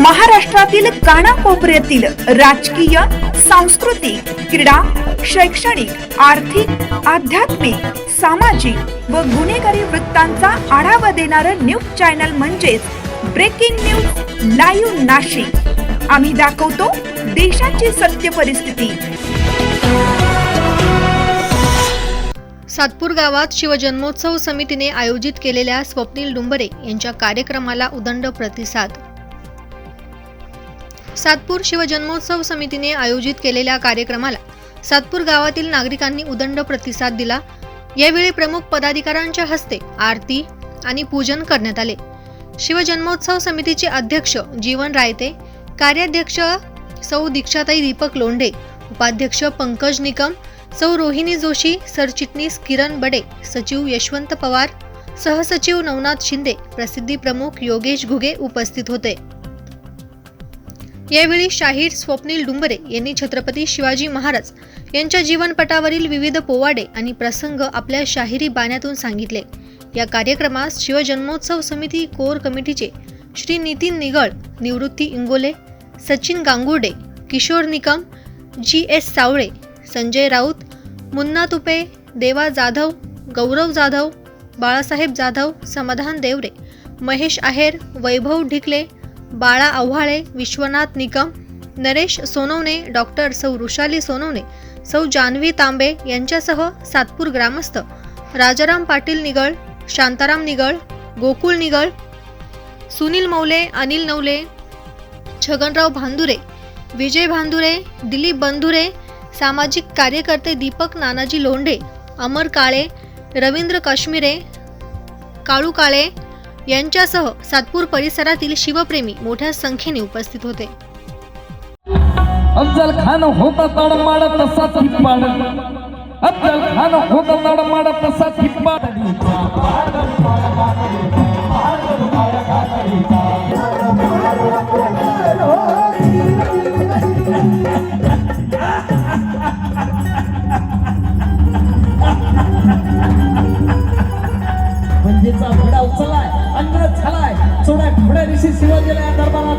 महाराष्ट्रातील कानाकोपऱ्यातील राजकीय सांस्कृतिक क्रीडा शैक्षणिक आर्थिक आध्यात्मिक सामाजिक व गुन्हेगारी वृत्तांचा आढावा देणारं न्यूज चॅनल म्हणजेच ब्रेकिंग न्यूज लाईव्ह नाशिक. आम्ही दाखवतो देशाची सत्य परिस्थिती. सातपूर गावात शिवजन्मोत्सव समितीने आयोजित केलेल्या स्वप्नील डुंबरे यांच्या कार्यक्रमाला उदंड प्रतिसाद. सातपूर शिवजन्मोत्सव समितीने आयोजित केलेल्या कार्यक्रमाला सातपूर गावातील नागरिकांनी उदंड प्रतिसाद दिला. यावेळी प्रमुख पदाधिकाऱ्यांच्या हस्ते आरती आणि पूजन करण्यात आले. शिवजन्मोत्सव समितीचे अध्यक्ष जीवन रायते कार्याध्यक्ष सौ दीक्षाताई दीपक लोंढे उपाध्यक्ष पंकज निकम सौ रोहिणी जोशी सरचिटणीस किरण बडे सचिव यशवंत पवार सहसचिव नवनाथ शिंदे प्रसिद्धी प्रमुख योगेश घुगे उपस्थित होते. यावेळी शाहीर स्वप्नील डुंबरे यांनी छत्रपती शिवाजी महाराज यांच्या जीवनपटावरील विविध पोवाडे आणि प्रसंग आपल्या शाहिरी बाण्यातून सांगितले. या कार्यक्रमास शिवजन्मोत्सव समिती कोर कमिटीचे श्री नितीन निगळ निवृत्ती इंगोले सचिन गांगुर्डे किशोर निकम जी एस सावळे संजय राऊत मुन्ना तुपे देवा जाधव गौरव जाधव बाळासाहेब जाधव समाधान देवरे महेश आहेर वैभव ढिकले बाळा आव्हाळे विश्वनाथ निकम नरेश सोनवणे डॉक्टर सौ वृषाली सोनवणे सौ जान्हवी तांबे यांच्यासह सातपूर ग्रामस्थ राजाराम पाटील निगळ शांताराम निगळ गोकुळ निगळ सुनील मौले अनिल नवले छगनराव भांदुरे विजय भांदुरे दिलीप बंधुरे सामाजिक कार्यकर्ते दीपक नानाजी लोंढे अमर काळे रवींद्र काश्मीरे काळू काळे यांच्यासह सातपूर परिसरातील शिवप्रेमी मोठ्या संख्येने उपस्थित होते. अफजल खान होता तडमाड तसा थिप्पाड अफजल खान होता तडमाड तसा थिप्पाड म्हणजेचा घोडा उचललाय अन्न झालाय चोड्या घोड्या दिवशी शिवाजीला या दरबारात हजर करतो म्हणून